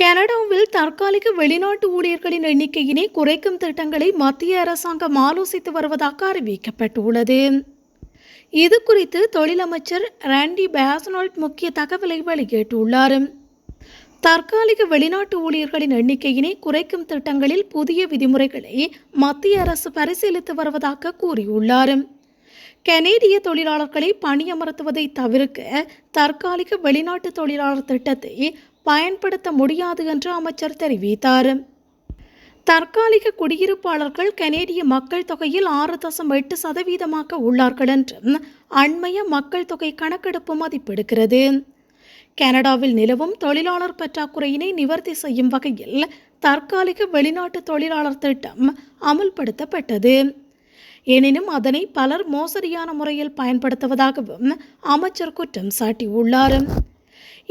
கனடாவில் தற்காலிக வெளிநாட்டு ஊழியர்களின் எண்ணிக்கையினை குறைக்கும் திட்டங்களை மத்திய அரசாங்கம் ஆலோசித்து வருவதாக அறிவிக்கப்பட்டுள்ளது. இது குறித்து தொழிலமைச்சர் ராண்டி பேசனால்ட் முக்கிய தகவலை வெளியிட்டுள்ளார். தற்காலிக வெளிநாட்டு ஊழியர்களின் எண்ணிக்கையினை குறைக்கும் திட்டங்களில் புதிய விதிமுறைகளை மத்திய அரசு பரிசீலித்து வருவதாக கூறியுள்ளார். கனேடிய தொழிலாளர்களை பணியமர்த்துவதை தவிர்க்க தற்காலிக வெளிநாட்டு தொழிலாளர் திட்டத்தை பயன்படுத்த முடியாது என்று அமைச்சர் தெரிவித்தார். தற்காலிக குடியிருப்பாளர்கள் கனேடிய மக்கள் தொகையில் ஆறு தசம் எட்டு சதவீதமாக உள்ளார்கள் என்றும் அண்மைய மக்கள் தொகை கணக்கெடுப்பு மதிப்பிடுகிறது. கனடாவில் நிலவும் தொழிலாளர் பற்றாக்குறையினை நிவர்த்தி செய்யும் வகையில் தற்காலிக வெளிநாட்டு தொழிலாளர் திட்டம் அமுல்படுத்தப்பட்டது. எனினும் அதனை பலர் மோசடியான முறையில் பயன்படுத்துவதாகவும் அமைச்சர் குற்றம் சாட்டியுள்ளார்.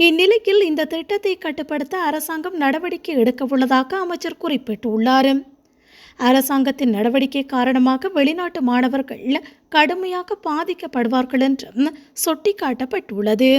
இந்நிலையில் இந்த திட்டத்தை கட்டுப்படுத்த அரசாங்கம் நடவடிக்கை எடுக்க உள்ளதாக அமைச்சர் குறிப்பிட்டுள்ளார். அரசாங்கத்தின் நடவடிக்கை காரணமாக வெளிநாட்டு மாணவர்கள் கடுமையாக பாதிக்கப்படுவார்கள் என்றும் சுட்டிக்காட்டப்பட்டுள்ளது.